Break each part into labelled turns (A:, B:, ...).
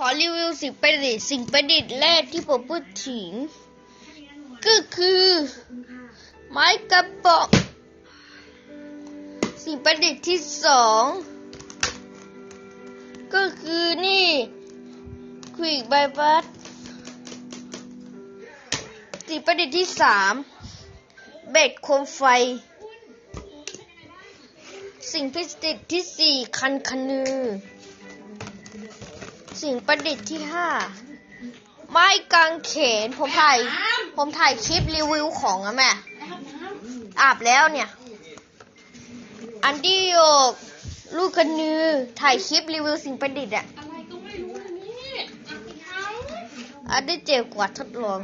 A: ขอรีวิวสิ่งประดิษฐ์สิ่งประดิษฐ์แรกที่ผมพูดถึง ก็คือ ไม้กระบอก สิ่งประดิษฐ์ที่สองก็คือนี่ควิกใบพัดสิ่งประดิษฐ์ที่สามเบ็ดโคมไฟ สิ่งประดิษฐ์ที่สี่คันคนือ สิ่งประดิษฐ์ที่ห้าไม้กางเขนผมถ่าย ผมถ่ายคลิปรีวิวของอะแม่อาบแล้วเนี่ย อันที่หกลูกคนือถ่ายคลิปรีวิวสิ่งประดิษฐ์อะ
B: อะไรก็ไม่รู้อันนี้อั
A: นที่เจ็ดกว่าทดลอง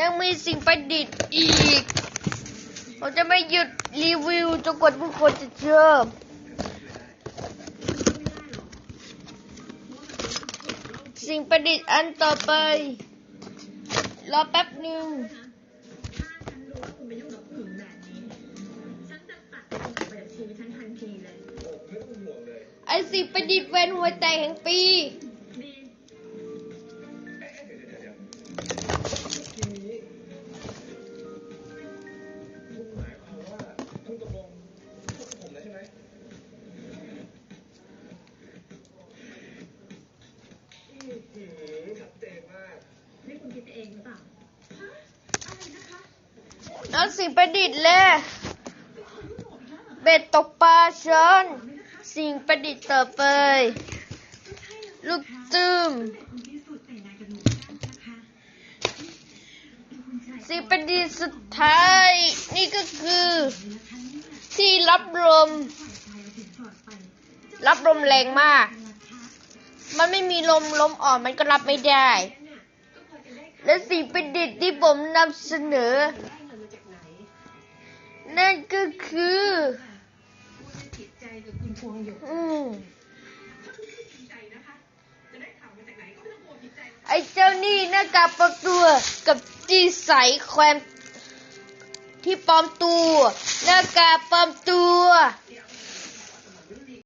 A: ยังมีสิ่งประดิษฐ์อีก ผมจะไม่หยุดรีวิวจนกว่าทุกคนจะเชื่อ สิ่งประดิษฐ์อันต่อไป รอแป๊บหนึ่งไอสิ่งประดิษฐ์แหวนหัวใจแห่งปี นั่นสิ่งประดิษฐ์เลยเบ็ดตกปลาช้อนสิ่งประดิษฐ์ต่อไป ลูกตึมสิ่งประดิษฐ์สุดท้าย นี่ก็คือ ที่รับลม รับลมแรงมาก มันไม่มีลมลมอ่อนมันก็รับไม่ได้ และสิ่งประดิษฐ์ที่ผมนำเสนอ นั่นก็คืออืมไอ้เจ้านี่หน้ากากปลอมตัวกับที่ใสแควนที่ปลอมตัว หน้ากากปลอมตั
B: ว